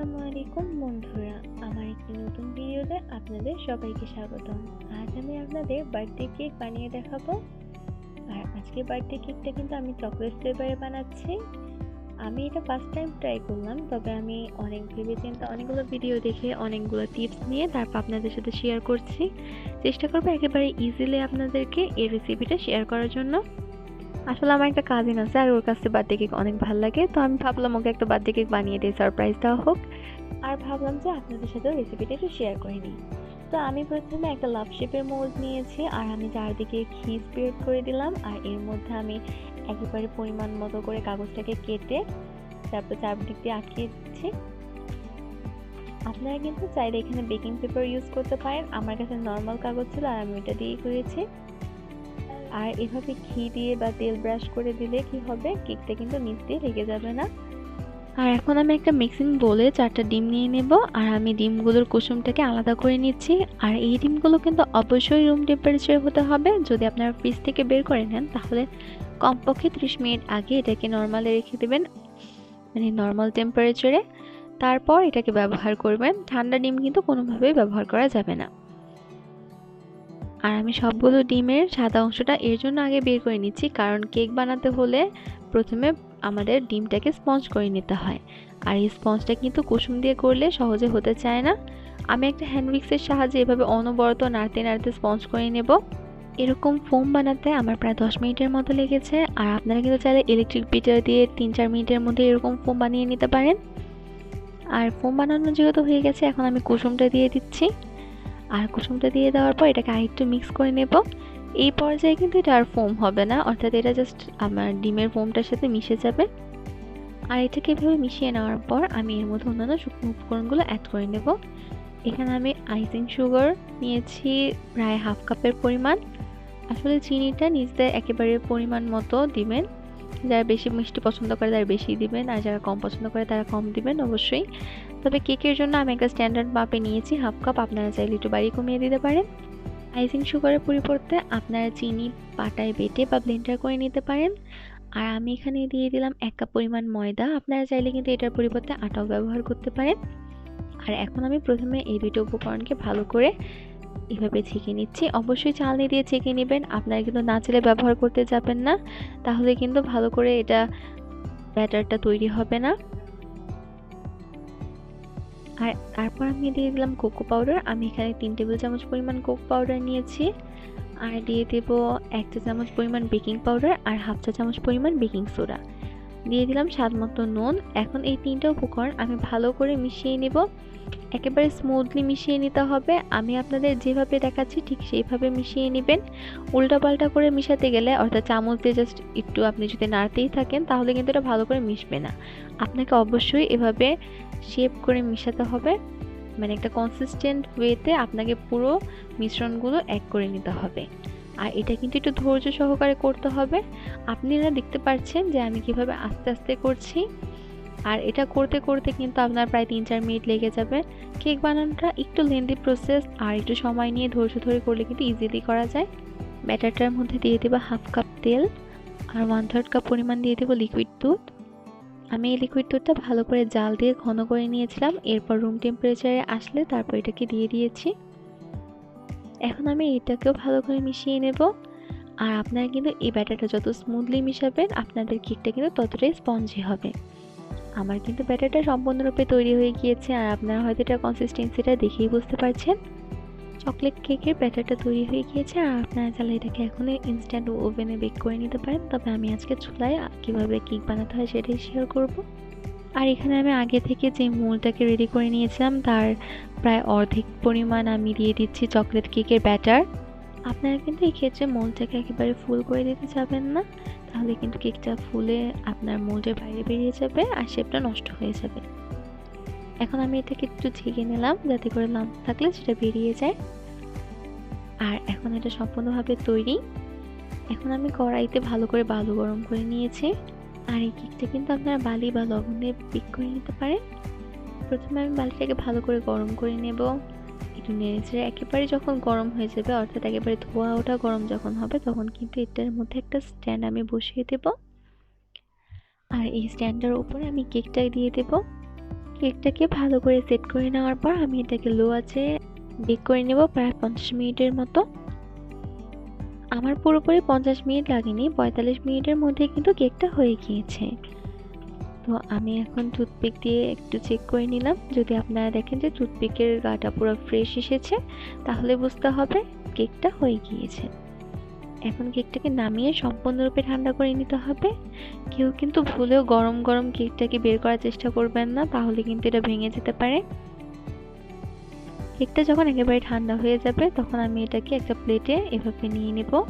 আসসালামু আলাইকুম বন্ধুরা, আমার একটি নতুন ভিডিওতে আপনাদের সবাইকে স্বাগতম। আজ আমি আপনাদের বার্থডে কেক বানিয়ে দেখাবো। আর আজকে বার্থডে কেকটা কিন্তু আমি চকলেট ফ্লেভারে বানাচ্ছি। আমি এটা ফার্স্ট টাইম ট্রাই করলাম, তবে আমি অনেক ভেবে চিন্তা অনেকগুলো ভিডিও দেখে অনেকগুলো টিপস নিয়ে তারপর আপনাদের সাথে শেয়ার করছি। চেষ্টা করব একেবারে ইজিলি আপনাদেরকে এই রেসিপিটা শেয়ার করার জন্য। আসলে আমার একটা কাজিন আছে আর ওর কাছে বার্থডে কেক অনেক ভালো লাগে। তো আমি ভাবলাম ওকে একটা বার্থডে কেক বানিয়ে দিই সারপ্রাইজ দেওয়া হোক। আর ভাবলাম যে আপনাদের সাথেও রেসিপিটা একটু শেয়ার করে নিই। তো আমি প্রথমে একটা লাভ শেপের মোল্ড নিয়েছি আর আমি চারদিকে ঘি স্প্রেড করে দিলাম আর এর মধ্যে আমি একেবারে পরিমাণ মতো করে কাগজটাকে কেটে তারপর চারদিক দিয়ে আটকে দিচ্ছি। আপনারা কিন্তু চাইলে এখানে বেকিং পেপার ইউজ করতে পারেন। আমার কাছে নর্মাল কাগজ ছিল আর আমি ওইটা দিয়েই করেছি। আর এভাবে ঘি দিয়ে বা তেল ব্রাশ করে দিলে কি হবে? কেকটা কিন্তু নিচ দিয়ে লেগে যাবে না। আর এখন আমি একটা মিক্সিং বলে চারটা ডিম নিয়ে নেব আর আমি ডিমগুলোর কুসুমটাকে আলাদা করে নিচ্ছি। আর এই ডিমগুলো কিন্তু অবশ্যই রুম টেম্পারেচার হতে হবে। যদি আপনারা ফ্রিজ থেকে বের করে নেন, তাহলে কমপক্ষে ত্রিশ মিনিট আগে এটাকে নর্মালে রেখে দেবেন মানে নর্মাল টেম্পারেচারে তারপর এটাকে ব্যবহার করবেন। ঠান্ডা ডিম কিন্তু কোনোভাবেই ব্যবহার করা যাবে না। আর আমি সবগুলো ডিমের সাদা অংশটা এর জন্য আগে বের করে নিচ্ছি, কারণ কেক বানাতে হলে প্রথমে আমাদের ডিমটাকে স্পঞ্জ করে নিতে হয়। আর এই স্পঞ্জটা কিন্তু কুসুম দিয়ে করলে সহজে হতে চায় না। আমি একটা হ্যান্ড উইক্সের সাহায্যে এভাবে অনবরত নাড়তে নাড়তে স্পঞ্জ করে নেব। এরকম ফোম বানাতে আমার প্রায় দশ মিনিটের মতো লেগেছে, আর আপনারা কিন্তু চাইলে ইলেকট্রিক বিটার দিয়ে তিন চার মিনিটের মধ্যে এরকম ফোম বানিয়ে নিতে পারেন। আর ফোম বানানো যেহেতু হয়ে গেছে, এখন আমি কুসুমটা দিয়ে দিচ্ছি। আর কুসুমটা দিয়ে দেওয়ার পর এটাকে আরেকটু মিক্স করে নেব। এই পর্যায়ে কিন্তু এটা আর ফোম হবে না, অর্থাৎ এটা জাস্ট আমার ডিমের ফোমটার সাথে মিশে যাবে। আর এটাকে এভাবে মিশিয়ে নেওয়ার পর আমি এর মধ্যে অন্যান্য শুকনো উপকরণগুলো অ্যাড করে নেব। এখানে আমি আইসিং সুগার নিয়েছি, প্রায় হাফ কাপের পরিমাণ। আসলে চিনিটা নিজেদের একেবারে পরিমাণ মতো দিবেন। যারা বেশি মিষ্টি পছন্দ করে তারা বেশি দিবেন, আর যারা কম পছন্দ করে তারা কম দিবেন অবশ্যই। তবে কেকের জন্য আমি একটা স্ট্যান্ডার্ড মাপে নিয়েছি হাফ কাপ আপনারা চাইলে একটু বাড়ি কমিয়ে দিতে পারেন। আইসিং সুগারের পরিবর্তে আপনারা চিনি পাটায় বেটে বা ব্লেন্ডার করে নিতে পারেন। আর আমি এখানে দিয়ে দিলাম এক কাপ পরিমাণ ময়দা, আপনারা চাইলে কিন্তু এটার পরিবর্তে আটাও ব্যবহার করতে পারেন। আর এখন আমি প্রথমে এই দুটো উপকরণকে ভালো করে এভাবে ছেঁকে নিচ্ছি। অবশ্যই চালনি দিয়ে ছেঁকে নেবেন। আপনারা কিন্তু না চাইলে ব্যবহার করতে যাবেন না। তাহলে কিন্তু ভালো করে এটা ব্যাটারটা তৈরি হবে না। আর তারপর আমি দিয়ে দিলাম কোকো পাউডার। আমি এখানে তিন টেবিল চামচ পরিমাণ কোকো পাউডার নিয়েছি। আর দিয়ে দেব এক চা চামচ পরিমাণ বেকিং পাউডার আর হাফ চা চামচ পরিমাণ বেকিং সোডা। দিয়ে দিলাম স্বাদ মতো নুন। এখন এই তিনটা উপকরণ আমি ভালো করে মিশিয়ে নেব। একেবারে স্মুথলি মিশিয়ে নিতে হবে। আমি আপনাদের যেভাবে দেখাচ্ছি ঠিক সেইভাবে মিশিয়ে নেবেন। উল্টাপাল্টা করে মিশাতে গেলে, অর্থাৎ চামচ দিয়ে জাস্ট একটু আপনি যদি নাড়তেই থাকেন, তাহলে কিন্তু এটা ভালো করে মিশবে না। আপনাকে অবশ্যই এভাবে শেপ করে মিশাতে হবে। মানে একটা কনসিস্টেন্ট ওয়েতে আপনাকে পুরো মিশ্রণগুলো এক করে নিতে হবে। আর এটা কিন্তু একটু ধৈর্য সহকারে করতে হবে। আপনারা দেখতে পাচ্ছেন যে আমি কীভাবে আস্তে আস্তে করছি। আর এটা করতে করতে কিন্তু আপনার প্রায় তিন চার মিনিট লেগে যাবে। কেক বানানোটা একটু লেন্দি প্রসেস আর একটু সময় নিয়ে ধৈর্য ধরে করলে কিন্তু ইজিলি করা যায়। ব্যাটারটার মধ্যে দিয়ে দেবো হাফ কাপ তেল আর ওয়ান থার্ড কাপ পরিমাণ দিয়ে দেবো লিকুইড দুধ। আমি এই লিকুইড দুধটা ভালো করে জাল দিয়ে ঘন করে নিয়েছিলাম, এরপর রুম টেম্পারেচারে আসলে তারপর এটাকে দিয়ে দিয়েছি। এখন আমি এটাকেও ভালো করে মিশিয়ে নেব। আর আপনারা কিন্তু এই ব্যাটারটা যত স্মুথলি মিশাবেন, আপনাদের কেকটা কিন্তু ততটাই স্পঞ্জি হবে। আমার কিন্তু ব্যাটারটা সম্পূর্ণরূপে তৈরি হয়ে গিয়েছে আর আপনারা হয়তো এটা কনসিস্টেন্সিটা দেখেই বুঝতে পারছেন। চকলেট কেকের ব্যাটারটা তৈরি হয়ে গিয়েছে আর আপনারা চাইলে এটাকে এখনই ইনস্ট্যান্ট ওভেনে বেক করে নিতে পারেন। তবে আমি আজকে চুলায় কীভাবে কেক বানাতে হয় সেটাই শেয়ার করব। আর এখানে আমি আগে থেকে যে মূলটাকে রেডি করে নিয়েছিলাম, তার প্রায় অর্ধেক পরিমাণ আমি দিয়ে দিচ্ছি চকলেট কেকের ব্যাটার আপনারা কিন্তু এই ক্ষেত্রে মোলটাকে একেবারে ফুল করে দিতে যাবেন না। তাহলে কিন্তু কেকটা ফুলে আপনার মোল্ডের বাইরে বেরিয়ে যাবে আর শেপটা নষ্ট হয়ে যাবে। এখন আমি এটাকে একটু ঝেঁকে নিলাম যাতে করে লাম্প থাকলে সেটা বেরিয়ে যায়। আর এখন এটা সম্পূর্ণভাবে তৈরি। এখন আমি কড়াইতে ভালো করে বালু গরম করে নিয়েছি। আর এই কেকটা কিন্তু আপনারা বালি বা লবণ দিয়ে পিক করে নিতে পারেন। প্রথমে আমি বালিটাকে ভালো করে গরম করে নেব। একটু নেড়ে একেবারে যখন গরম হয়ে যাবে, অর্থাৎ একেবারে ধোয়া ওঠা গরম যখন হবে, তখন কিন্তু এটার মধ্যে একটা স্ট্যান্ড আমি বসিয়ে দেব। আর এই স্ট্যান্ডটার উপরে আমি কেকটা দিয়ে দেব। কেকটাকে ভালো করে সেট করে নেওয়ার পর আমি এটাকে লো আছে বেক করে নেব প্রায় পঞ্চাশ মিনিটের মতো। আমার পুরোপুরি পঞ্চাশ মিনিট লাগেনি, পঁয়তাল্লিশ মিনিটের মধ্যে কিন্তু কেকটা হয়ে গিয়েছে। তো আমি এখন টুথপিক দিয়ে একটু চেক করে নিলাম। যদি আপনারা দেখেন যে টুথপিকের গাটা পুরো ফ্রেশ এসেছে, তাহলে বুঝতে হবে কেকটা হয়ে গিয়েছে। এখন কেকটাকে নামিয়ে সম্পূর্ণরূপে ঠান্ডা করে নিতে হবে। কেউ কিন্তু ভুলেও গরম গরম কেকটাকে বের করার চেষ্টা করবেন না, তাহলে কিন্তু এটা ভেঙে যেতে পারে। কেকটা যখন একেবারে ঠান্ডা হয়ে যাবে, তখন আমি এটাকে একটা প্লেটে এভাবে নিয়ে নেব।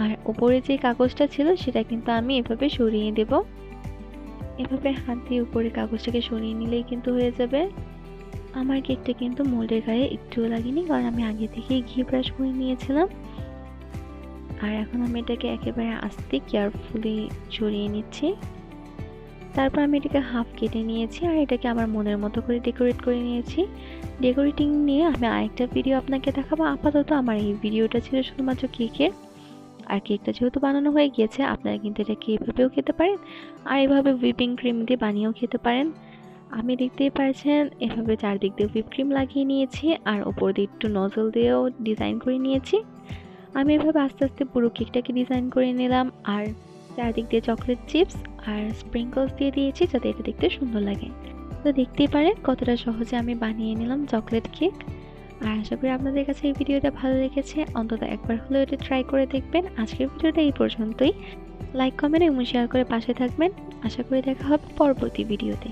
আর উপরে যে কাগজটা ছিল সেটা কিন্তু আমি এভাবে সরিয়ে দেব। এভাবে হাত দিয়ে উপরে কাগজটাকে সরিয়ে নিলেই কিন্তু হয়ে যাবে। আমার কেকটা কিন্তু মোল্ডের গায়ে একটুও লাগেনি কারণ আমি আগে থেকেই ঘি ব্রাশ করে নিয়েছিলাম। আর এখন আমি এটাকে একেবারে আস্তে কেয়ারফুলি সরিয়ে নিচ্ছি। তারপর আমি এটাকে হাফ কেটে নিয়েছি আর এটাকে আমার মনের মতো করে ডেকোরেট করে নিয়েছি। ডেকোরেটিং নিয়ে আমি আরেকটা ভিডিও আপনাকে দেখাবো। আপাতত আমার এই ভিডিওটা ছিল শুধুমাত্র কেকের আর কেকটা যেহেতু বানানো হয়ে গিয়েছে, আপনারা কিন্তু এটাকে এভাবেও খেতে পারেন? আর এভাবে হুইপিং ক্রিম দিয়ে বানিয়েও খেতে পারেন। আমি দেখতেই পারছেন এভাবে চারদিক দিয়ে হুইপ ক্রিম লাগিয়ে নিয়েছি আর ওপর দিয়ে একটু নজল দিয়েও ডিজাইন করে নিয়েছি। আমি এভাবে আস্তে আস্তে পুরো কেকটাকে ডিজাইন করে নিলাম আর চারদিক দিয়ে চকলেট চিপস আর স্প্রিঙ্কলস দিয়ে দিয়েছি যাতে এটা দেখতে সুন্দর লাগে। তো দেখতেই পারেন কতটা সহজে আমি বানিয়ে নিলাম চকলেট কেক আর আশা করি আপনাদের কাছে এই ভিডিওটা ভালো লেগেছে। অন্তত একবার হলেও এটা ট্রাই করে দেখবেন। আজকের ভিডিওটা এই পর্যন্তই। লাইক কমেন্ট এবং শেয়ার করে পাশে থাকবেন। আশা করি দেখা হবে পরবর্তী ভিডিওতে।